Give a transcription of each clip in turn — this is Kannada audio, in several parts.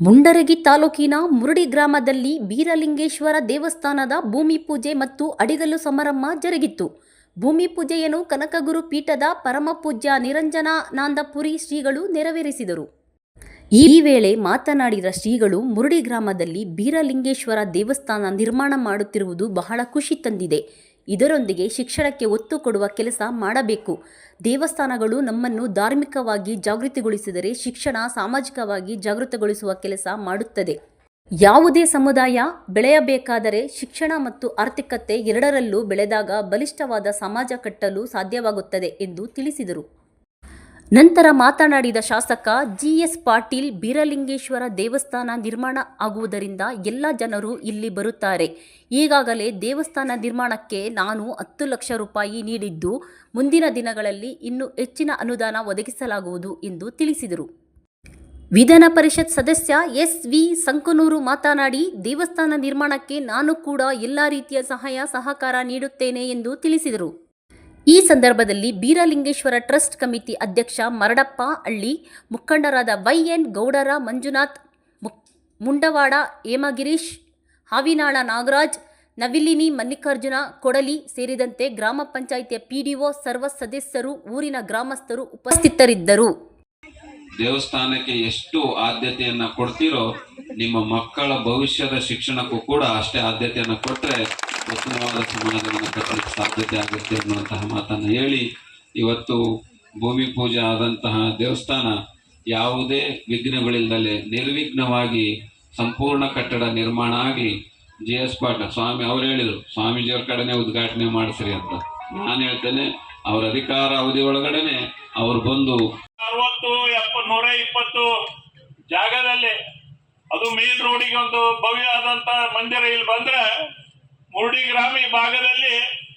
ಮುಂಡರಗಿ ತಾಲೂಕಿನ ಮುರುಡಿ ಗ್ರಾಮದಲ್ಲಿ ಬೀರಲಿಂಗೇಶ್ವರ ದೇವಸ್ಥಾನದ ಭೂಮಿ ಪೂಜೆ ಮತ್ತು ಅಡಿಗಲ್ಲು ಸಮಾರಂಭ ಜರುಗಿತ್ತು. ಭೂಮಿ ಪೂಜೆಯನ್ನು ಕನಕಗುರು ಪೀಠದ ಪರಮಪೂಜ್ಯ ನಿರಂಜನಾನಂದಪುರಿ ಶ್ರೀಗಳು ನೆರವೇರಿಸಿದರು. ಈ ವೇಳೆ ಮಾತನಾಡಿದ ಶ್ರೀಗಳು, ಮುರುಡಿ ಗ್ರಾಮದಲ್ಲಿ ಬೀರಲಿಂಗೇಶ್ವರ ದೇವಸ್ಥಾನ ನಿರ್ಮಾಣ ಮಾಡುತ್ತಿರುವುದು ಬಹಳ ಖುಷಿ ತಂದಿದೆ. ಇದರೊಂದಿಗೆ ಶಿಕ್ಷಣಕ್ಕೆ ಒತ್ತು ಕೊಡುವ ಕೆಲಸ ಮಾಡಬೇಕು. ದೇವಸ್ಥಾನಗಳು ನಮ್ಮನ್ನು ಧಾರ್ಮಿಕವಾಗಿ ಜಾಗೃತಿಗೊಳಿಸಿದರೆ ಶಿಕ್ಷಣ ಸಾಮಾಜಿಕವಾಗಿ ಜಾಗೃತಗೊಳಿಸುವ ಕೆಲಸ ಮಾಡುತ್ತದೆ. ಯಾವುದೇ ಸಮುದಾಯ ಬೆಳೆಯಬೇಕಾದರೆ ಶಿಕ್ಷಣ ಮತ್ತು ಆರ್ಥಿಕತೆ ಎರಡರಲ್ಲೂ ಬೆಳೆದಾಗ ಬಲಿಷ್ಠವಾದ ಸಮಾಜ ಕಟ್ಟಲು ಸಾಧ್ಯವಾಗುತ್ತದೆ ಎಂದು ತಿಳಿಸಿದರು. ನಂತರ ಮಾತನಾಡಿದ ಶಾಸಕ ಜಿಎಸ್ ಪಾಟೀಲ್, ಬೀರಲಿಂಗೇಶ್ವರ ದೇವಸ್ಥಾನ ನಿರ್ಮಾಣ ಆಗುವುದರಿಂದ ಎಲ್ಲ ಜನರು ಇಲ್ಲಿ ಬರುತ್ತಾರೆ. ಈಗಾಗಲೇ ದೇವಸ್ಥಾನ ನಿರ್ಮಾಣಕ್ಕೆ ನಾನು ಹತ್ತು ಲಕ್ಷ ರೂಪಾಯಿ ನೀಡಿದ್ದು, ಮುಂದಿನ ದಿನಗಳಲ್ಲಿ ಇನ್ನೂ ಹೆಚ್ಚಿನ ಅನುದಾನ ಒದಗಿಸಲಾಗುವುದು ಎಂದು ತಿಳಿಸಿದರು. ವಿಧಾನ ಪರಿಷತ್ ಸದಸ್ಯ ಎಸ್ ವಿ. ಸಂಕನೂರು ಮಾತನಾಡಿ, ದೇವಸ್ಥಾನ ನಿರ್ಮಾಣಕ್ಕೆ ನಾನು ಕೂಡ ಎಲ್ಲ ರೀತಿಯ ಸಹಾಯ ಸಹಕಾರ ನೀಡುತ್ತೇನೆ ಎಂದು ತಿಳಿಸಿದರು. ಈ ಸಂದರ್ಭದಲ್ಲಿ ಬೀರಲಿಂಗೇಶ್ವರ ಟ್ರಸ್ಟ್ ಕಮಿಟಿ ಅಧ್ಯಕ್ಷ ಮರಡಪ್ಪ ಹಳ್ಳಿ, ಮುಖಂಡರಾದ ವೈಎನ್ ಗೌಡರ, ಮಂಜುನಾಥ್ ಮುಂಡವಾಡ, ಹೇಮಗಿರೀಶ್, ಹಾವಿನಾಳ ನಾಗರಾಜ್, ನವಿಲಿನಿ ಮಲ್ಲಿಕಾರ್ಜುನ ಕೊಡಲಿ ಸೇರಿದಂತೆ ಗ್ರಾಮ ಪಂಚಾಯಿತಿಯ ಪಿಡಿಒ ಸರ್ವ ಸದಸ್ಯರು, ಊರಿನ ಗ್ರಾಮಸ್ಥರು ಉಪಸ್ಥಿತರಿದ್ದರು. ದೇವಸ್ಥಾನಕ್ಕೆ ಎಷ್ಟು ಆದ್ಯತೆಯನ್ನ ಕೊಡ್ತೀರೋ ನಿಮ್ಮ ಮಕ್ಕಳ ಭವಿಷ್ಯದ ಶಿಕ್ಷಣಕ್ಕೂ ಕೂಡ ಅಷ್ಟೇ ಆದ್ಯತೆಯನ್ನು ಕೊಟ್ರೆ ಉತ್ತಮವಾದ ಸಮಾಜವನ್ನು ಕಟ್ಟಲಿಕ್ಕೆ ಸಾಧ್ಯತೆ ಆಗುತ್ತೆ ಅನ್ನುವಂತಹ ಮಾತನ್ನು ಹೇಳಿ, ಇವತ್ತು ಭೂಮಿ ಪೂಜೆ ಆದಂತಹ ದೇವಸ್ಥಾನ ಯಾವುದೇ ವಿಘ್ನಗಳಿಲ್ಲದೆ ನಿರ್ವಿಘ್ನವಾಗಿ ಸಂಪೂರ್ಣ ಕಟ್ಟಡ ನಿರ್ಮಾಣ ಆಗಿ ಜಿ ಎಸ್ ಪಾಟೀಲ್, ಸ್ವಾಮಿ ಅವ್ರು ಹೇಳಿದರು, ಸ್ವಾಮೀಜಿಯವ್ರ ಕಡೆನೆ ಉದ್ಘಾಟನೆ ಮಾಡಿಸ್ರಿ ಅಂತ. ನಾನು ಹೇಳ್ತೇನೆ, ಅವರ ಅಧಿಕಾರ ಅವಧಿ ಒಳಗಡೆನೆ ಅವ್ರು ಬಂದು ಅರವತ್ತು ನೂರ ಇಪ್ಪತ್ತು ಜಾಗದಲ್ಲಿ ಅದು ಮೇನ್ ರೋಡಿಗೆ ಒಂದು ಭವ್ಯ ಆದಂತ ಮಂದಿರ ಇಲ್ಲಿ ಬಂದ್ರೆ ಮುರುಡಿ ಗ್ರಾಮ ಈ ಭಾಗದಲ್ಲಿ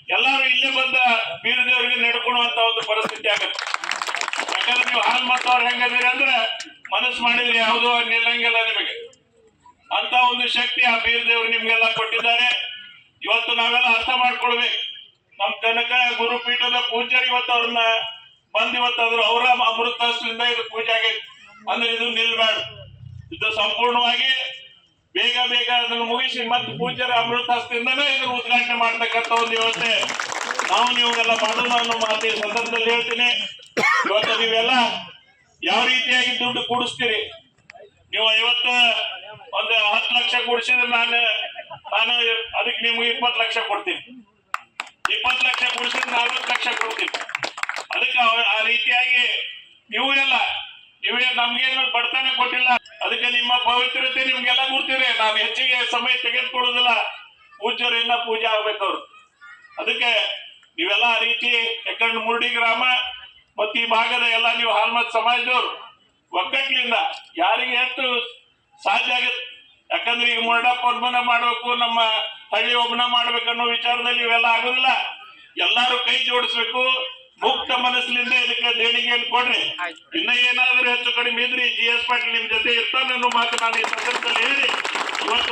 ಎಲ್ಲರೂ ಇಲ್ಲೇ ಬಂದ ಬೀರದೇವರಿಗೆ ನಡ್ಕೊಳ್ಳುವಂತ ಒಂದು ಪರಿಸ್ಥಿತಿ ಆಗುತ್ತೆ. ಯಾಕಂದ್ರೆ ನೀವು ಹಾಲ್ ಮತ್ತವ್ರು ಹೆಂಗದಿರಿ ಅಂದ್ರೆ ಮನಸ್ಸು ಮಾಡಿದ್ರೆ ಯಾವುದೋ ನಿಲ್ಲಂಗಿಲ್ಲ ನಿಮಗೆ. ಅಂತ ಒಂದು ಶಕ್ತಿ ಆ ಬೀರದೇವರು ನಿಮ್ಗೆಲ್ಲ ಕೊಟ್ಟಿದ್ದಾರೆ. ಇವತ್ತು ನಾವೆಲ್ಲ ಅರ್ಥ ಮಾಡ್ಕೊಳ್ಬೇಕು. ನಮ್ ಕನಕ ಗುರುಪೀಠದ ಪೂಜ್ಯರು ಇವತ್ತು ಅವ್ರನ್ನ ಬಂದ್ ಇವತ್ತಾದ್ರು ಅವರ ಅಮೃತ ಇದು ಪೂಜೆ ಆಗೈತಿ. ಅಂದ್ರೆ ಇದು ನಿಲ್ಬೇಡ ಇದು ಸಂಪೂರ್ಣವಾಗಿ ಬೇಗ ಬೇಗ ಅದನ್ನು ಮುಗಿಸಿ ಮತ್ತೆ ಪೂಜ್ಯರ ಅಮೃತಹಸ್ತಿಂದನೇ ಇದ್ರ ಉದ್ಘಾಟನೆ ಮಾಡ್ತಕ್ಕಂಥ ಒಂದು ವ್ಯವಸ್ಥೆ. ನಾವು ನೀವೆಲ್ಲ ಮಾಡೋಣ ಅನ್ನೋ ಮಾತು ಈ ಸಂದರ್ಭದಲ್ಲಿ ಹೇಳ್ತೀನಿ. ಇವತ್ತು ನೀವೆಲ್ಲ ಯಾವ ರೀತಿಯಾಗಿ ದುಡ್ಡು ಕೂಡಿಸ್ತೀರಿ? ನೀವು ಐವತ್ತು ಒಂದು ಹತ್ತು ಲಕ್ಷ ಕೂಡಿಸಿದ್ರೆ ನಾನು ನಾನು ಅದಕ್ಕೆ ನಿಮ್ಗೆ ಇಪ್ಪತ್ತು ಲಕ್ಷ ಕೊಡ್ತೀನಿ. ಇಪ್ಪತ್ತು ಲಕ್ಷ ಕೂಡಿಸಿದ್ರೆ ನಲ್ವತ್ತು ಲಕ್ಷ ಕೊಡ್ತೀನಿ. ಅದಕ್ಕೆ ಆ ರೀತಿಯಾಗಿ ನೀವು ಎಲ್ಲ ನೀವೇ ನಮ್ಗೇನು ಬಡತನ ಕೊಟ್ಟಿಲ್ಲ. ಅದಕ್ಕೆ ನಿಮ್ಮ ಪವಿತ್ರತೆ ನಿಮ್ಗೆಲ್ಲ ಗೊತ್ತಿದೆ ನಾನು ಹೆಚ್ಚಿಗೆ ಸಮಯ ತೆಗೆದುಕೊಳ್ಳೋದಿಲ್ಲ ಪೂಜ್ಯರಿಂದ ಪೂಜೆ ಆಗ್ಬೇಕು ಅವ್ರು. ಅದಕ್ಕೆ ನೀವೆಲ್ಲ ಆ ರೀತಿ ಯಾಕಂದ್ರೆ ಮುರುಡಿ ಗ್ರಾಮ ಮತ್ತು ಈ ಭಾಗದ ಎಲ್ಲ ನೀವು ಹಾಲ್ಮತ್ ಸಮಾಜದವ್ರು, ಒಗ್ಗಟ್ಟಿನಿಂದ ಯಾರಿಗೆ ಎಷ್ಟು ಸಾಧ್ಯ ಆಗುತ್ತೆ? ಯಾಕಂದ್ರೆ ಈಗ ಮುರುಡಪ್ಪ ಒಬ್ಬನ ಮಾಡ್ಬೇಕು, ನಮ್ಮ ಹಳ್ಳಿ ಒಬ್ಬನ ಮಾಡ್ಬೇಕನ್ನೋ ವಿಚಾರದಲ್ಲಿ ಇವೆಲ್ಲ ಆಗುದಿಲ್ಲ. ಎಲ್ಲಾರು ಕೈ ಜೋಡಿಸ್ಬೇಕು. ಮುಕ್ತ ಮನಸ್ಸಿನಿಂದ ಇದಕ್ಕೆ ದೇಣಿಗೆಯನ್ನು ಕೊಡ್ರಿ. ಇನ್ನ ಏನಾದ್ರೂ ಹೆಚ್ಚು ಕಡಿಮೆ ಇದ್ರಿ ಜಿ ಎಸ್ ಪಾಟೀಲ್ ನಿಮ್ ಜೊತೆ ಇರ್ತಾನೆ ಅನ್ನೋ ಮಾತು ನಾನು ಈ ಸಂದರ್ಭದಲ್ಲಿ ಹೇಳಿ ಇವತ್ತು